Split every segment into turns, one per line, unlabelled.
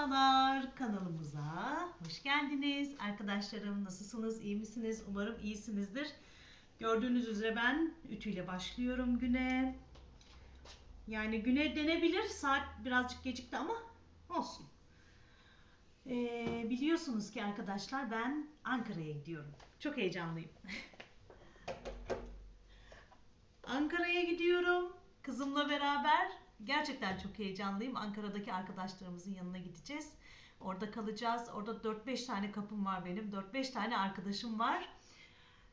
Merhabalar kanalımıza hoş geldiniz. Arkadaşlarım nasılsınız? iyi misiniz? Umarım iyisinizdir. Gördüğünüz üzere ben ütüyle başlıyorum güne. Yani güne denebilir. Saat birazcık gecikti ama olsun. Ee, biliyorsunuz ki arkadaşlar ben Ankara'ya gidiyorum. Çok heyecanlıyım. Ankara'ya gidiyorum. Kızımla beraber gerçekten çok heyecanlıyım. Ankara'daki arkadaşlarımızın yanına gideceğiz. Orada kalacağız. Orada 4-5 tane kapım var benim. 4-5 tane arkadaşım var.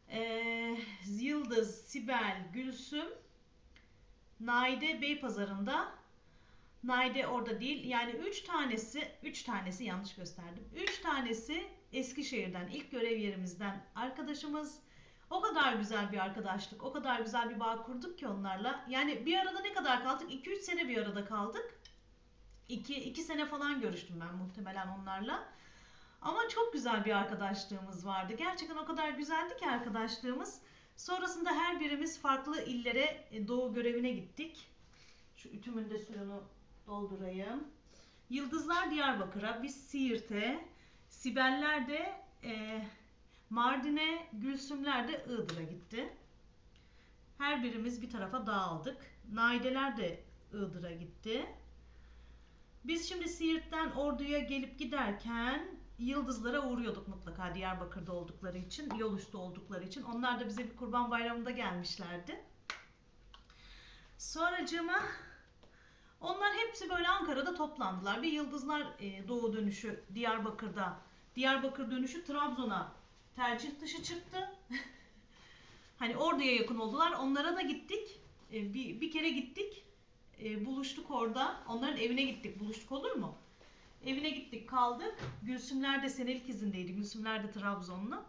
Ee, Yıldız, Sibel, Gülsüm, Naide Beypazarı'nda. Naide orada değil. Yani 3 tanesi, 3 tanesi yanlış gösterdim. 3 tanesi Eskişehir'den, ilk görev yerimizden arkadaşımız. O kadar güzel bir arkadaşlık, o kadar güzel bir bağ kurduk ki onlarla. Yani bir arada ne kadar kaldık? 2-3 sene bir arada kaldık. 2 2 sene falan görüştüm ben muhtemelen onlarla. Ama çok güzel bir arkadaşlığımız vardı. Gerçekten o kadar güzeldi ki arkadaşlığımız. Sonrasında her birimiz farklı illere e, doğu görevine gittik. Şu ütümün de suyunu doldurayım. Yıldızlar Diyarbakır'a, biz Siirt'e, Sibeller de e, Mardin'e, Gülsümler de Iğdır'a gitti. Her birimiz bir tarafa dağıldık. Naideler de Iğdır'a gitti. Biz şimdi Siirt'ten Ordu'ya gelip giderken Yıldızlara uğruyorduk mutlaka Diyarbakır'da oldukları için, yol üstü oldukları için. Onlar da bize bir kurban bayramında gelmişlerdi. Sonracığıma onlar hepsi böyle Ankara'da toplandılar. Bir Yıldızlar e, Doğu dönüşü Diyarbakır'da, Diyarbakır dönüşü Trabzon'a tercih dışı çıktı. hani Ordu'ya yakın oldular. Onlara da gittik. E, bir, bir kere gittik. E, buluştuk orada. Onların evine gittik. Buluştuk olur mu? Evine gittik kaldık. Gülsümler de senelik izindeydi. Gülsümler de Trabzonlu.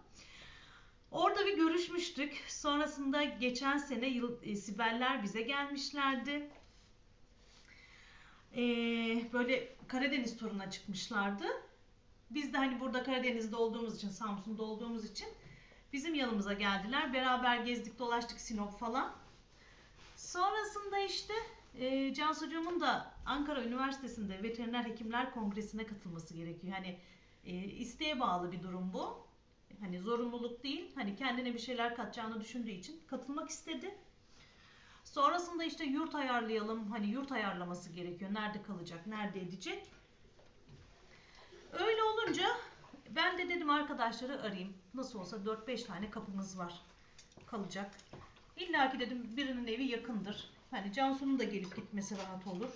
Orada bir görüşmüştük. Sonrasında geçen sene yıl, e, Sibeller bize gelmişlerdi. E, böyle Karadeniz turuna çıkmışlardı. Biz de hani burada Karadeniz'de olduğumuz için, Samsun'da olduğumuz için bizim yanımıza geldiler. Beraber gezdik, dolaştık Sinop falan. Sonrasında işte e, Cansucuğumun da Ankara Üniversitesi'nde Veteriner Hekimler Kongresi'ne katılması gerekiyor. Hani e, isteğe bağlı bir durum bu. Hani zorunluluk değil. Hani kendine bir şeyler katacağını düşündüğü için katılmak istedi. Sonrasında işte yurt ayarlayalım. Hani yurt ayarlaması gerekiyor. Nerede kalacak, nerede edecek. Öyle olunca ben de dedim arkadaşları arayayım. Nasıl olsa 4-5 tane kapımız var. Kalacak. İlla ki dedim birinin evi yakındır. Hani Cansu'nun da gelip gitmesi rahat olur.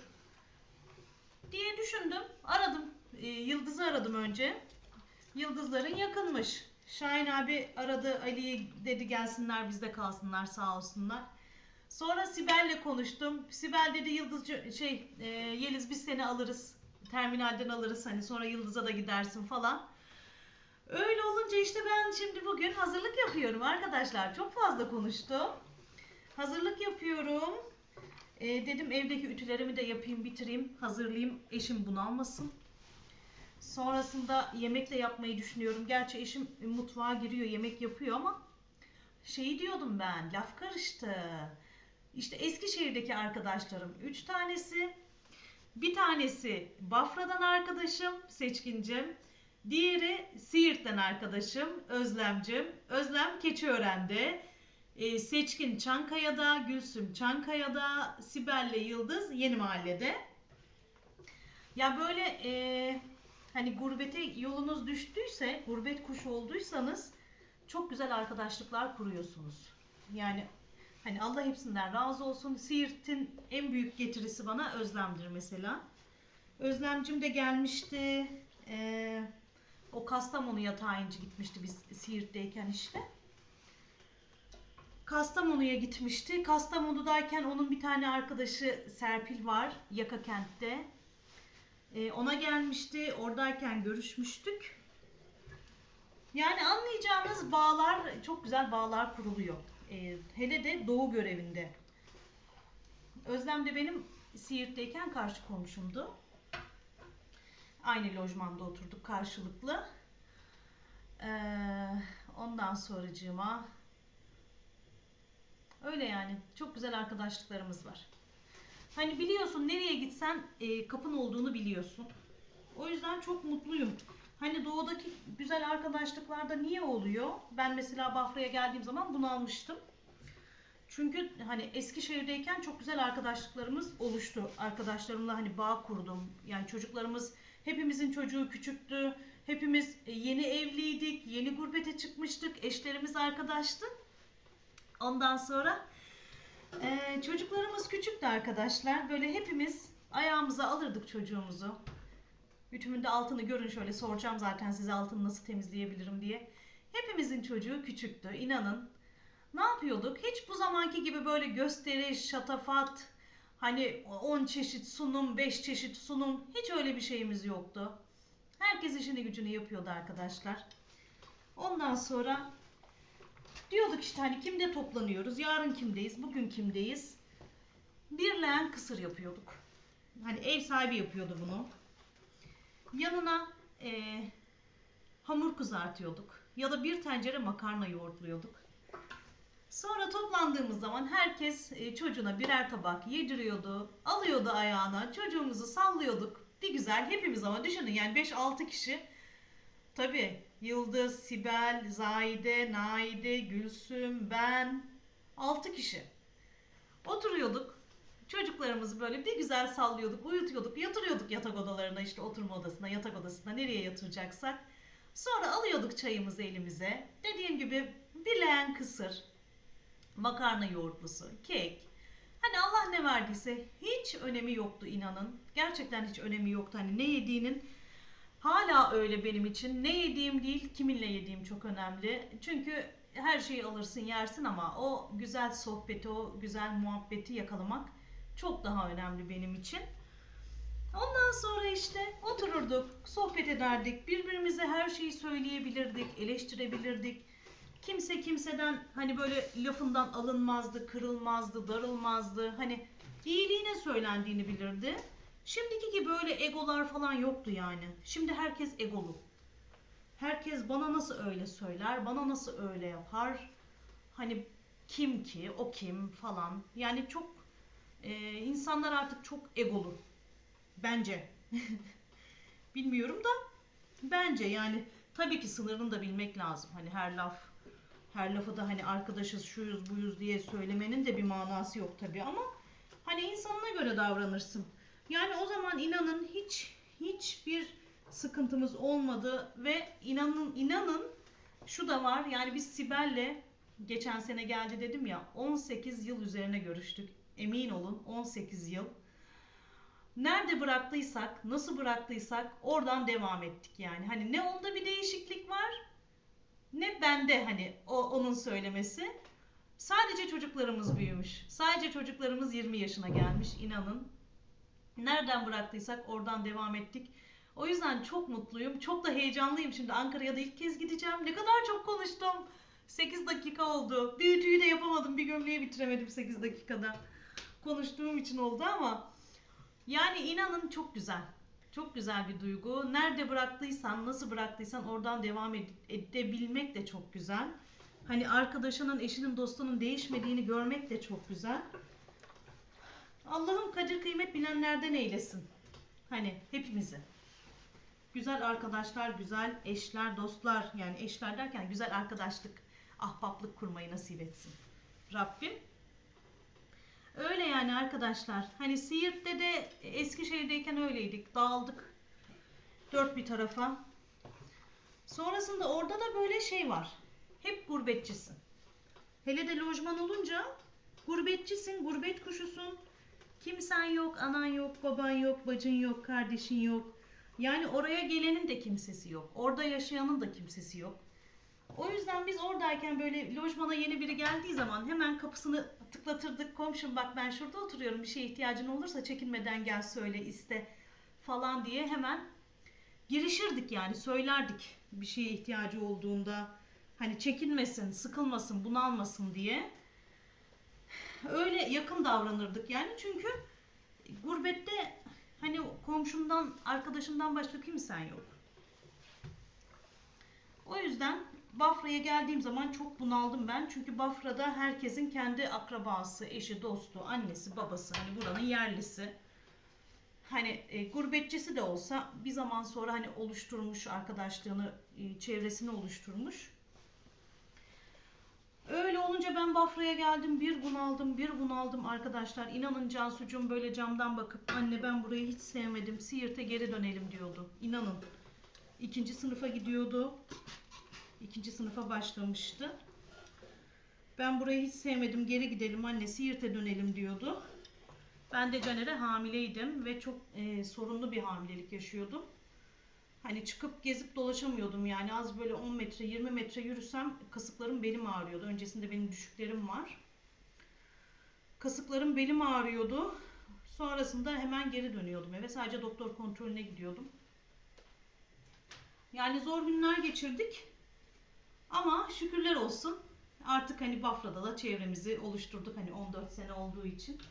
Diye düşündüm. Aradım. E, Yıldız'ı aradım önce. Yıldızların yakınmış. Şahin abi aradı Ali'yi dedi gelsinler bizde kalsınlar sağ olsunlar. Sonra Sibel'le konuştum. Sibel dedi Yıldız şey e, Yeliz biz seni alırız. Terminalden alırız hani sonra Yıldız'a da gidersin falan. Öyle olunca işte ben şimdi bugün hazırlık yapıyorum arkadaşlar. Çok fazla konuştum. Hazırlık yapıyorum. E, dedim evdeki ütülerimi de yapayım bitireyim. Hazırlayayım. Eşim bunalmasın. Sonrasında yemek de yapmayı düşünüyorum. Gerçi eşim mutfağa giriyor yemek yapıyor ama şeyi diyordum ben laf karıştı. İşte Eskişehir'deki arkadaşlarım 3 tanesi. Bir tanesi Bafra'dan arkadaşım Seçkincim. Diğeri Siirt'ten arkadaşım Özlemcim. Özlem Keçiören'de. E, Seçkin Çankaya'da, Gülsüm Çankaya'da, Sibel'le Yıldız Yeni Mahalle'de. Ya böyle e, hani gurbete yolunuz düştüyse, gurbet kuşu olduysanız çok güzel arkadaşlıklar kuruyorsunuz. Yani hani Allah hepsinden razı olsun. Siirt'in en büyük getirisi bana Özlem'dir mesela. Özlemcim de gelmişti. Ee, o Kastamonu'ya tayinci gitmişti biz Siirt'teyken işte. Kastamonu'ya gitmişti. Kastamonu'dayken onun bir tane arkadaşı Serpil var. Yaka kentte. Ee, ona gelmişti. Oradayken görüşmüştük. Yani anlayacağınız bağlar, çok güzel bağlar kuruluyor. Ee, hele de doğu görevinde. Özlem de benim Siirt'teyken karşı komşumdu. Aynı lojmanda oturduk karşılıklı. Ee, ondan sonracığıma öyle yani çok güzel arkadaşlıklarımız var. Hani biliyorsun nereye gitsen e, kapın olduğunu biliyorsun. O yüzden çok mutluyum. Hani doğudaki güzel arkadaşlıklarda niye oluyor? Ben mesela Bafra'ya geldiğim zaman bunu almıştım. Çünkü hani Eskişehir'deyken çok güzel arkadaşlıklarımız oluştu. Arkadaşlarımla hani bağ kurdum. Yani çocuklarımız hepimizin çocuğu küçüktü. Hepimiz e, yeni evliydik, yeni gurbete çıkmıştık. Eşlerimiz arkadaştı. Ondan sonra e, çocuklarımız küçüktü arkadaşlar. Böyle hepimiz ayağımıza alırdık çocuğumuzu. Ütümün de altını görün şöyle soracağım zaten size altını nasıl temizleyebilirim diye. Hepimizin çocuğu küçüktü inanın. Ne yapıyorduk? Hiç bu zamanki gibi böyle gösteriş, şatafat, hani 10 çeşit sunum, 5 çeşit sunum hiç öyle bir şeyimiz yoktu. Herkes işini gücünü yapıyordu arkadaşlar. Ondan sonra diyorduk işte hani kimde toplanıyoruz, yarın kimdeyiz, bugün kimdeyiz. Bir leğen kısır yapıyorduk. Hani ev sahibi yapıyordu bunu. Yanına eee, hamur kızartıyorduk. Ya da bir tencere makarna yoğurtluyorduk. Sonra toplandığımız zaman herkes e, çocuğuna birer tabak yediriyordu. Alıyordu ayağına. Çocuğumuzu sallıyorduk. Bir güzel hepimiz ama düşünün yani 5-6 kişi. Tabii Yıldız, Sibel, Zahide, Naide, Gülsüm, ben 6 kişi. Oturuyorduk. Çocuklarımızı böyle bir güzel sallıyorduk, uyutuyorduk, yatırıyorduk yatak odalarına işte oturma odasına, yatak odasına nereye yatıracaksak. Sonra alıyorduk çayımızı elimize. Dediğim gibi bir leğen kısır, makarna yoğurtlusu, kek. Hani Allah ne verdiyse hiç önemi yoktu inanın. Gerçekten hiç önemi yoktu. Hani ne yediğinin hala öyle benim için. Ne yediğim değil, kiminle yediğim çok önemli. Çünkü her şeyi alırsın, yersin ama o güzel sohbeti, o güzel muhabbeti yakalamak çok daha önemli benim için. Ondan sonra işte otururduk, sohbet ederdik, birbirimize her şeyi söyleyebilirdik, eleştirebilirdik. Kimse kimseden hani böyle lafından alınmazdı, kırılmazdı, darılmazdı. Hani iyiliğine söylendiğini bilirdi. Şimdiki gibi böyle egolar falan yoktu yani. Şimdi herkes egolu. Herkes bana nasıl öyle söyler, bana nasıl öyle yapar. Hani kim ki, o kim falan. Yani çok e, insanlar artık çok egolu. Bence. Bilmiyorum da bence yani tabii ki sınırını da bilmek lazım. Hani her laf her lafı da hani arkadaşız şuyuz buyuz diye söylemenin de bir manası yok tabii ama hani insanına göre davranırsın. Yani o zaman inanın hiç hiçbir sıkıntımız olmadı ve inanın inanın şu da var yani biz Sibel'le geçen sene geldi dedim ya 18 yıl üzerine görüştük. Emin olun 18 yıl. Nerede bıraktıysak, nasıl bıraktıysak oradan devam ettik yani. Hani ne onda bir değişiklik var ne bende hani o onun söylemesi. Sadece çocuklarımız büyümüş. Sadece çocuklarımız 20 yaşına gelmiş inanın. Nereden bıraktıysak oradan devam ettik. O yüzden çok mutluyum. Çok da heyecanlıyım. Şimdi Ankara'ya da ilk kez gideceğim. Ne kadar çok konuştum. 8 dakika oldu. Bir ütüyü de yapamadım. Bir gömleği bitiremedim 8 dakikada. Konuştuğum için oldu ama yani inanın çok güzel. Çok güzel bir duygu. Nerede bıraktıysan, nasıl bıraktıysan oradan devam ed- edebilmek de çok güzel. Hani arkadaşının, eşinin, dostunun değişmediğini görmek de çok güzel. Allah'ım kadir kıymet bilenlerden eylesin. Hani hepimizi. Güzel arkadaşlar, güzel eşler, dostlar yani eşler derken güzel arkadaşlık, ahbaplık kurmayı nasip etsin. Rabbim. Öyle yani arkadaşlar. Hani Siirt'te de Eskişehir'deyken öyleydik. Dağıldık. Dört bir tarafa. Sonrasında orada da böyle şey var. Hep gurbetçisin. Hele de lojman olunca gurbetçisin, gurbet kuşusun. Kimsen yok, anan yok, baban yok, bacın yok, kardeşin yok. Yani oraya gelenin de kimsesi yok. Orada yaşayanın da kimsesi yok. O yüzden biz oradayken böyle lojmana yeni biri geldiği zaman hemen kapısını tıklatırdık. Komşum bak ben şurada oturuyorum bir şeye ihtiyacın olursa çekinmeden gel söyle iste falan diye hemen girişirdik yani söylerdik bir şeye ihtiyacı olduğunda. Hani çekinmesin, sıkılmasın, bunalmasın diye. Öyle yakın davranırdık yani çünkü gurbette hani komşundan, arkadaşından başka kimsen yok. O yüzden Bafra'ya geldiğim zaman çok bunaldım ben. Çünkü Bafra'da herkesin kendi akrabası, eşi, dostu, annesi, babası hani buranın yerlisi. hani e, gurbetçisi de olsa bir zaman sonra hani oluşturmuş arkadaşlığını, e, çevresini oluşturmuş. Öyle olunca ben Bafra'ya geldim. Bir bunaldım, bir bunaldım arkadaşlar. İnanın Cansucuğum böyle camdan bakıp anne ben burayı hiç sevmedim. Siirt'e geri dönelim diyordu. İnanın. İkinci sınıfa gidiyordu. İkinci sınıfa başlamıştı. Ben burayı hiç sevmedim. Geri gidelim anne Siirt'e dönelim diyordu. Ben de Caner'e hamileydim ve çok e, sorunlu bir hamilelik yaşıyordum. Hani çıkıp gezip dolaşamıyordum yani az böyle 10 metre 20 metre yürüsem kasıklarım belim ağrıyordu. Öncesinde benim düşüklerim var. Kasıklarım belim ağrıyordu. Sonrasında hemen geri dönüyordum eve. Sadece doktor kontrolüne gidiyordum. Yani zor günler geçirdik. Ama şükürler olsun. Artık hani Bafra'da da çevremizi oluşturduk hani 14 sene olduğu için.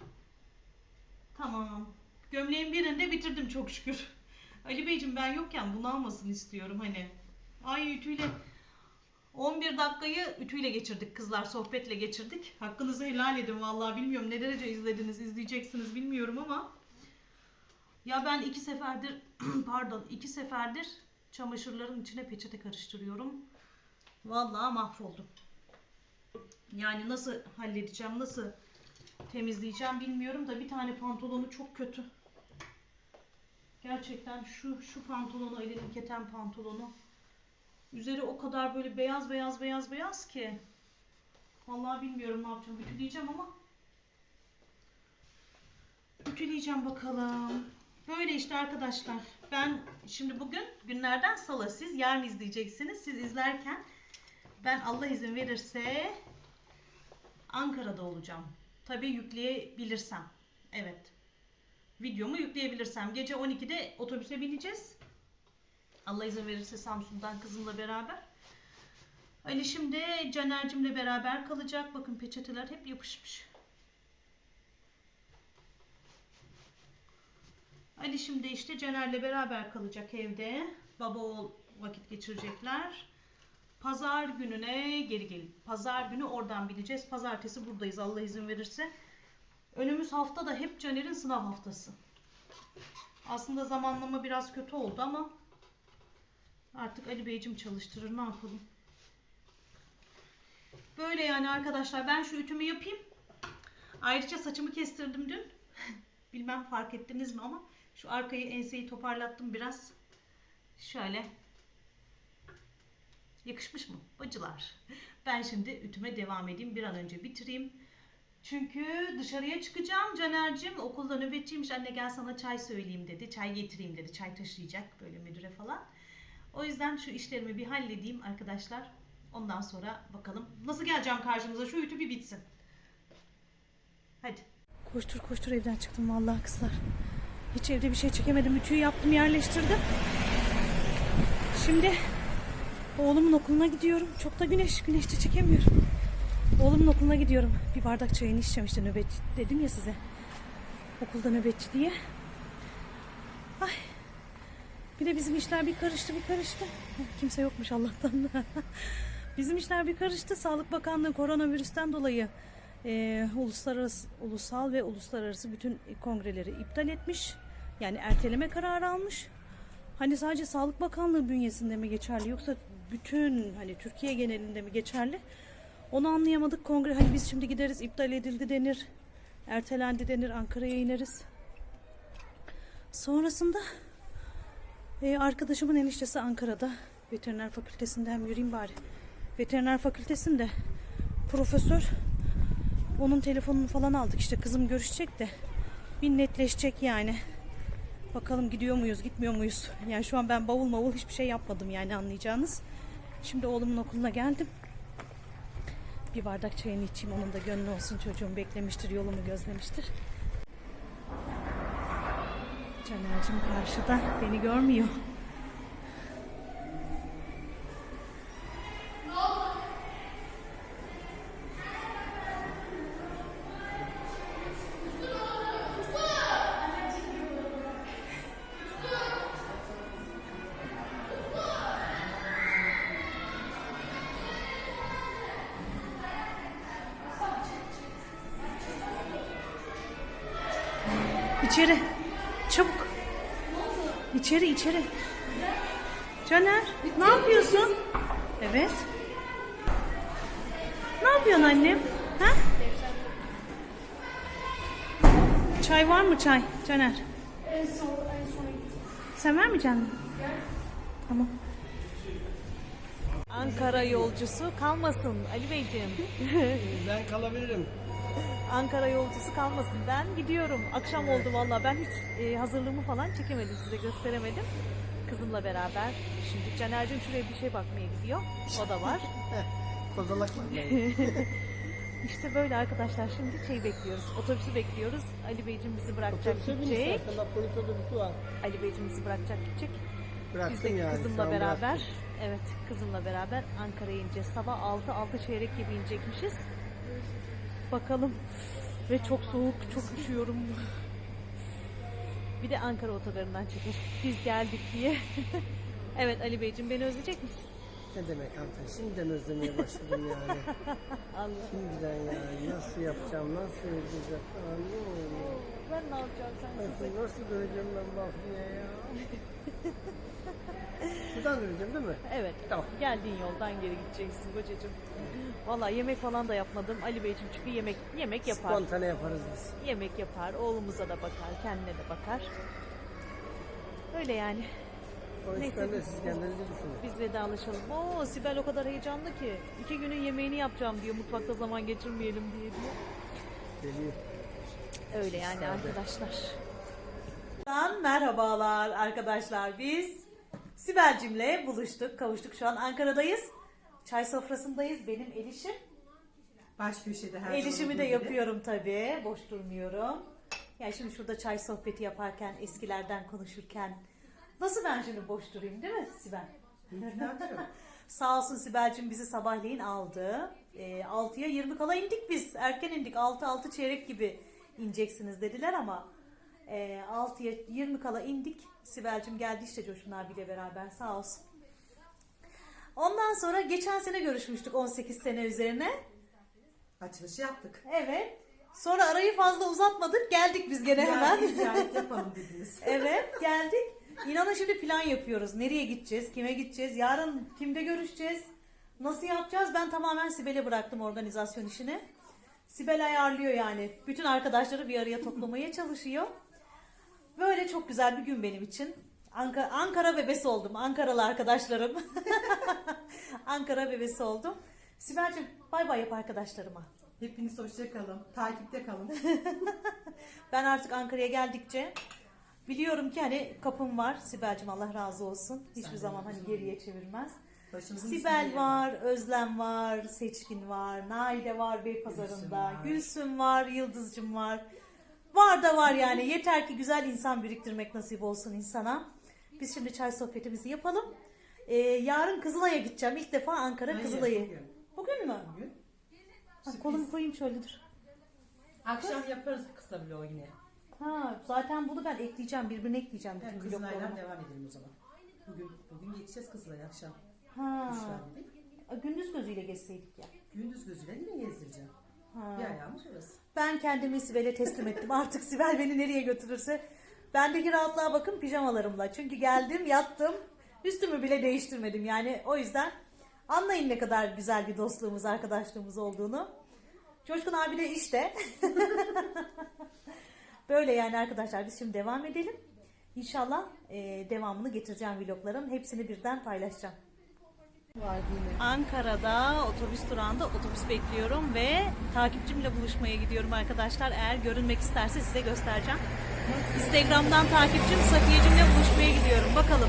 Tamam. Gömleğin birini de bitirdim çok şükür. Ali Beyciğim ben yokken bunu almasın istiyorum hani. Ay ütüyle 11 dakikayı ütüyle geçirdik kızlar sohbetle geçirdik. Hakkınızı helal edin vallahi bilmiyorum ne derece izlediniz izleyeceksiniz bilmiyorum ama. Ya ben iki seferdir pardon iki seferdir çamaşırların içine peçete karıştırıyorum. Vallahi mahvoldum. Yani nasıl halledeceğim nasıl temizleyeceğim bilmiyorum da bir tane pantolonu çok kötü. Gerçekten şu şu pantolonu elinin keten pantolonu. Üzeri o kadar böyle beyaz beyaz beyaz beyaz ki. Vallahi bilmiyorum ne yapacağım. Ütüleyeceğim ama. Ütüleyeceğim bakalım. Böyle işte arkadaşlar. Ben şimdi bugün günlerden salı siz yarın izleyeceksiniz. Siz izlerken ben Allah izin verirse Ankara'da olacağım. Tabii yükleyebilirsem. Evet videomu yükleyebilirsem. Gece 12'de otobüse bineceğiz. Allah izin verirse Samsun'dan kızımla beraber. Ali şimdi Caner'cimle beraber kalacak. Bakın peçeteler hep yapışmış. Ali şimdi işte Caner'le beraber kalacak evde. Baba oğul vakit geçirecekler. Pazar gününe geri gelin. Pazar günü oradan bileceğiz. Pazartesi buradayız Allah izin verirse. Önümüz hafta da hep Caner'in sınav haftası. Aslında zamanlama biraz kötü oldu ama artık Ali Beyciğim çalıştırır ne yapalım. Böyle yani arkadaşlar ben şu ütümü yapayım. Ayrıca saçımı kestirdim dün. Bilmem fark ettiniz mi ama şu arkayı enseyi toparlattım biraz. Şöyle. Yakışmış mı? Bacılar. Ben şimdi ütüme devam edeyim. Bir an önce bitireyim. Çünkü dışarıya çıkacağım. Caner'cim okulda nöbetçiymiş. Anne gel sana çay söyleyeyim dedi. Çay getireyim dedi. Çay taşıyacak böyle müdüre falan. O yüzden şu işlerimi bir halledeyim arkadaşlar. Ondan sonra bakalım nasıl geleceğim karşınıza. Şu ütü bir bitsin. Hadi.
Koştur koştur evden çıktım vallahi kızlar. Hiç evde bir şey çekemedim. Ütüyü yaptım yerleştirdim. Şimdi oğlumun okuluna gidiyorum. Çok da güneş. Güneşte çekemiyorum. Oğlumun okuluna gidiyorum. Bir bardak çayını içeceğim işte nöbetçi. Dedim ya size. Okulda nöbetçi diye. Ay. Bir de bizim işler bir karıştı bir karıştı. Kimse yokmuş Allah'tan. bizim işler bir karıştı. Sağlık Bakanlığı koronavirüsten dolayı e, uluslararası, ulusal ve uluslararası bütün kongreleri iptal etmiş. Yani erteleme kararı almış. Hani sadece Sağlık Bakanlığı bünyesinde mi geçerli yoksa bütün hani Türkiye genelinde mi geçerli? Onu anlayamadık. Kongre hani biz şimdi gideriz iptal edildi denir. Ertelendi denir. Ankara'ya ineriz. Sonrasında e, arkadaşımın eniştesi Ankara'da. Veteriner fakültesinde hem yürüyeyim bari. Veteriner fakültesinde profesör onun telefonunu falan aldık. İşte kızım görüşecek de bir netleşecek yani. Bakalım gidiyor muyuz, gitmiyor muyuz? Yani şu an ben bavul mavul hiçbir şey yapmadım yani anlayacağınız. Şimdi oğlumun okuluna geldim. Bir bardak çayını içeyim onun da gönlü olsun çocuğum beklemiştir yolumu gözlemiştir. Caner'cim karşıda beni görmüyor. İçeri.
Çabuk. İçeri içeri. Caner ne yapıyorsun? Evet. Ne yapıyorsun annem? Ha? Çay var mı çay Caner?
En son, en gittim.
Sen vermeyeceksin mi? Tamam. Ankara yolcusu kalmasın Ali Beyciğim.
Ben kalabilirim.
Ankara yolcusu kalmasın. Ben gidiyorum. Akşam oldu valla. Ben hiç e, hazırlığımı falan çekemedim. Size gösteremedim. Kızımla beraber. Şimdi Caner'cim şuraya bir şey bakmaya gidiyor. O da var.
Kozalak var.
İşte böyle arkadaşlar. Şimdi şey bekliyoruz. Otobüsü bekliyoruz. Ali Beyciğim bizi bırakacak
Otobüse bin
gidecek.
istersen bak polis otobüsü var.
Ali Beyciğim bizi bırakacak gidecek. Biz
Bıraktım
de
yani. şu
kızımla
an
beraber,
bıraktım.
evet kızımla beraber Ankara'ya ineceğiz. Sabah 6 6 çeyrek gibi inecekmişiz. Bakalım. Ve çok soğuk, çok üşüyorum. Bir de Ankara otogarından çeker. Biz geldik diye. evet Ali Beyciğim beni özleyecek misin?
Ne demek hanımefendi? Şimdiden özlemeye başladım yani.
Allah.
Şimdiden yani. Nasıl yapacağım, nasıl edeceğim oluyor?
Ben ne yapacağım sen
Nasıl, nasıl döneceğim ben Bafra'ya ya? Buradan döneceğim değil mi?
Evet.
Tamam.
Geldiğin yoldan geri gideceksin kocacığım. Vallahi yemek falan da yapmadım. Ali Beyciğim çünkü yemek yemek yapar.
Spontane yaparız biz.
Yemek yapar, oğlumuza da bakar, kendine de bakar. Öyle yani.
O yüzden de
biz-
siz kendinizi düşünün.
Biz vedalaşalım. Oo Sibel o kadar heyecanlı ki. iki günün yemeğini yapacağım diyor. Mutfakta zaman geçirmeyelim diye diyor.
Geliyor.
Öyle yani arkadaşlar. Merhabalar arkadaşlar. Biz Sibel'cimle buluştuk, kavuştuk. Şu an Ankara'dayız. Çay sofrasındayız. Benim elişim.
Baş köşede her
El işimi de yapıyorum tabii. Boş durmuyorum. Ya şimdi şurada çay sohbeti yaparken, eskilerden konuşurken nasıl ben şimdi boş durayım değil mi Sibel? Sağ olsun Sibel'cim bizi sabahleyin aldı. E, 6'ya 20 kala indik biz. Erken indik. 6-6 çeyrek gibi ineceksiniz dediler ama e, 6'ya 20 kala indik. Sibel'cim geldi işte Coşkun abiyle beraber sağ olsun. Ondan sonra geçen sene görüşmüştük 18 sene üzerine.
Açılışı yaptık.
Evet. Sonra arayı fazla uzatmadık. Geldik biz gene hemen.
Yani ziyaret yapalım dediniz.
evet geldik. İnanın şimdi plan yapıyoruz. Nereye gideceğiz? Kime gideceğiz? Yarın kimde görüşeceğiz? Nasıl yapacağız? Ben tamamen Sibel'e bıraktım organizasyon işini. Sibel ayarlıyor yani. Bütün arkadaşları bir araya toplamaya çalışıyor. Böyle çok güzel bir gün benim için. Ankara, Ankara bebesi oldum. Ankaralı arkadaşlarım. Ankara bebesi oldum. Sibel'cim bay bay yap arkadaşlarıma.
Hepiniz hoşça kalın. Takipte kalın.
Ben artık Ankara'ya geldikçe biliyorum ki hani kapım var. Sibel'cim Allah razı olsun. Hiçbir
Sen
zaman hani geriye çevirmez.
Başımızın
Sibel var, Özlem var, Seçkin var, Naide var Beypazarı'nda,
Gülsüm var.
Gülsüm var, Yıldızcım var. Var da var yani. Yeter ki güzel insan biriktirmek nasip olsun insana. Biz şimdi çay sohbetimizi yapalım. Ee, yarın Kızılay'a gideceğim. İlk defa Ankara
Hayır,
Kızılay'ı.
bugün.
Bugün mü?
Bugün.
Ha, kolumu koyayım şöyle dur.
Akşam yaparız kısa vlog yine.
Ha, zaten bunu ben ekleyeceğim. Birbirine ekleyeceğim bütün
Yani. Kızılay'dan devam edelim o zaman. Bugün bugün geçeceğiz Kızılay'a akşam.
Ha.
Dedik.
Gündüz gözüyle geçseydik ya.
Gündüz gözüyle yine gezdireceğim.
Ha.
Bir ayağımız orası.
Ben kendimi Sibel'e teslim ettim. Artık Sibel beni nereye götürürse. Bendeki rahatlığa bakın pijamalarımla. Çünkü geldim, yattım. Üstümü bile değiştirmedim. Yani o yüzden anlayın ne kadar güzel bir dostluğumuz, arkadaşlığımız olduğunu. Coşkun abi de işte. Böyle yani arkadaşlar biz şimdi devam edelim. İnşallah e, devamını getireceğim vlogların. Hepsini birden paylaşacağım. Ankara'da otobüs durağında otobüs bekliyorum ve takipçimle buluşmaya gidiyorum arkadaşlar. Eğer görünmek isterse size göstereceğim. Instagram'dan takipçim Safiyecimle buluşmaya gidiyorum. Bakalım.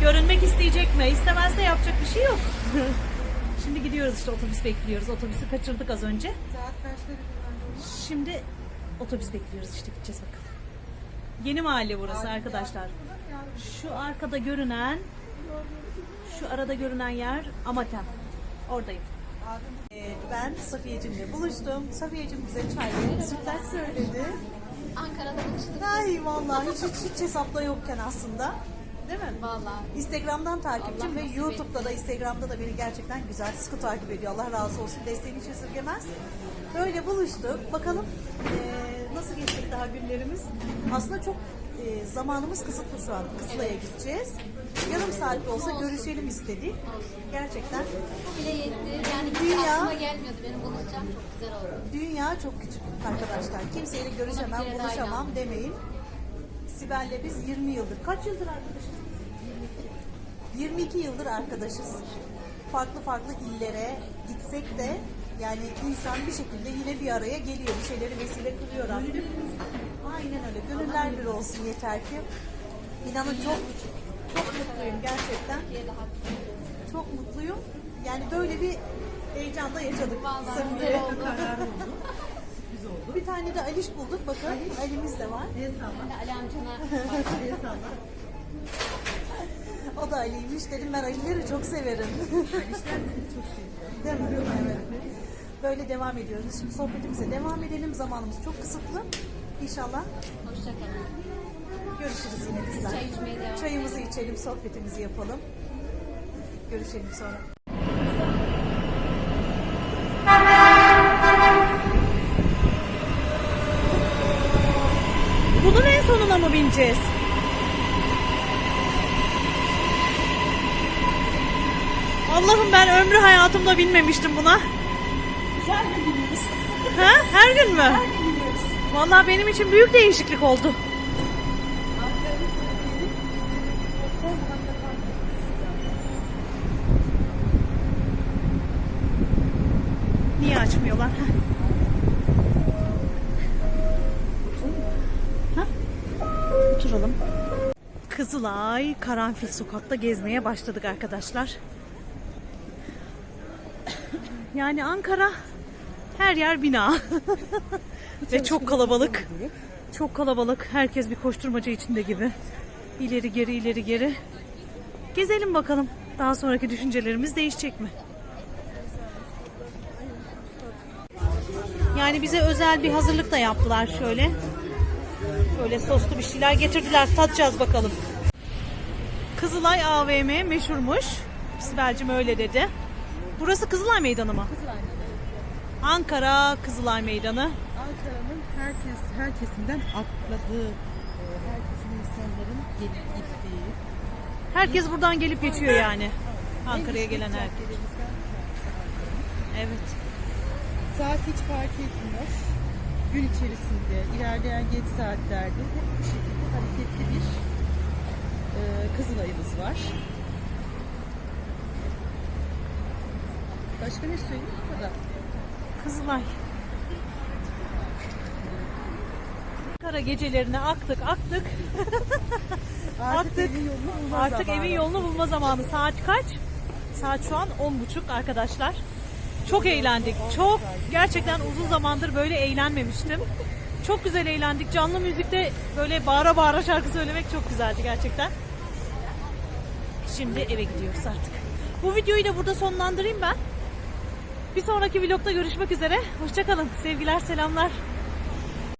Görünmek isteyecek mi? İstemezse yapacak bir şey yok. Şimdi gidiyoruz işte otobüs bekliyoruz. Otobüsü kaçırdık az önce. Şimdi otobüs bekliyoruz işte gideceğiz bakalım. Yeni mahalle burası arkadaşlar. Şu arkada görünen şu arada görünen yer Amatem. Oradayım. Ee, ben Safiyecimle buluştum. Safiyecim bize çay ve sütlaç söyledi.
Ankara'da buluştuk.
Ay vallahi hiç, hiç, hiç hesapta yokken aslında. Değil mi?
Vallahi.
Instagram'dan takipçim ve YouTube'da da Instagram'da da beni gerçekten güzel sıkı takip ediyor. Allah razı olsun. Desteğini hiç esirgemez. Böyle buluştuk. Bakalım eee, Nasıl geçecek daha günlerimiz? Aslında çok e, zamanımız kısıtlı şu an. Kızılay'a gideceğiz. Yarım saat de olsa görüşelim istedik. Gerçekten
Bu bile yetti. Yani hiç
Dünya-
aklıma gelmiyordu. Benim buluşacağım çok güzel oldu.
dünya çok küçük arkadaşlar. Kimseyle görüşemem,
Bir kere daha
buluşamam
inandım.
demeyin. Sibel'le biz 20 yıldır. Kaç yıldır arkadaşız? 22 yıldır arkadaşız. Farklı farklı illere gitsek de yani insan bir şekilde yine bir araya geliyor. Bir şeyleri vesile kılıyor Rabbim. Aynen öyle. Gönüller bir olsun yeter ki. İnanın çok çok mutluyum gerçekten. Çok mutluyum. Yani böyle bir heyecanla yaşadık.
Vallahi güzel oldu.
Bir tane de Aliş bulduk. Bakın Ali'miz de var.
Ali amcana
O da Ali'ymiş. Dedim ben Ali'leri çok severim.
Alişler bizi çok seviyor.
Değil mi? Evet. Böyle devam ediyoruz. Şimdi sohbetimize devam edelim. Zamanımız çok kısıtlı. İnşallah
hoşçakalın.
görüşürüz yine bizden.
Çay içmeye devam.
Çayımızı içelim, sohbetimizi yapalım. Görüşelim sonra. Bunun en sonuna mı bineceğiz? Allah'ım ben ömrü hayatımda binmemiştim buna.
Güzel mi biniyoruz?
Ha? Her gün mü? Vallahi benim için büyük değişiklik oldu. Niye açmıyorlar? Ha? Oturalım. Kızılay Karanfil Sokak'ta gezmeye başladık arkadaşlar. Yani Ankara her yer bina. Ve çok kalabalık. Çok kalabalık. Herkes bir koşturmaca içinde gibi. İleri geri ileri geri. Gezelim bakalım. Daha sonraki düşüncelerimiz değişecek mi? Yani bize özel bir hazırlık da yaptılar şöyle. Böyle soslu bir şeyler getirdiler. Tadacağız bakalım. Kızılay AVM meşhurmuş. Sibel'cim öyle dedi. Burası Kızılay Meydanı mı? Ankara Kızılay Meydanı.
Ankara'nın herkes, her kesimden atladığı, e, her kesim insanların gelip gittiği,
Herkes buradan gelip geçiyor yani. Ankara'ya gelen herkes. Evet.
Saat hiç fark etmiyor. Gün içerisinde, ilerleyen geç saatlerde hep bu şekilde hareketli bir e, Kızılay'ımız var. Başka ne söyleyeyim? Bu kadar.
Kızılay. Ankara gecelerine aktık aktık.
Artık
Aktık.
evin yolunu bulma
Artık
zamanı.
evin yolunu bulma zamanı. Saat kaç? Saat şu an 10.30 arkadaşlar. Çok eğlendik. Çok gerçekten uzun zamandır böyle eğlenmemiştim. Çok güzel eğlendik. Canlı müzikte böyle bağıra bağıra şarkı söylemek çok güzeldi gerçekten. Şimdi eve gidiyoruz artık. Bu videoyu da burada sonlandırayım ben. Bir sonraki vlogda görüşmek üzere. Hoşçakalın. Sevgiler, selamlar.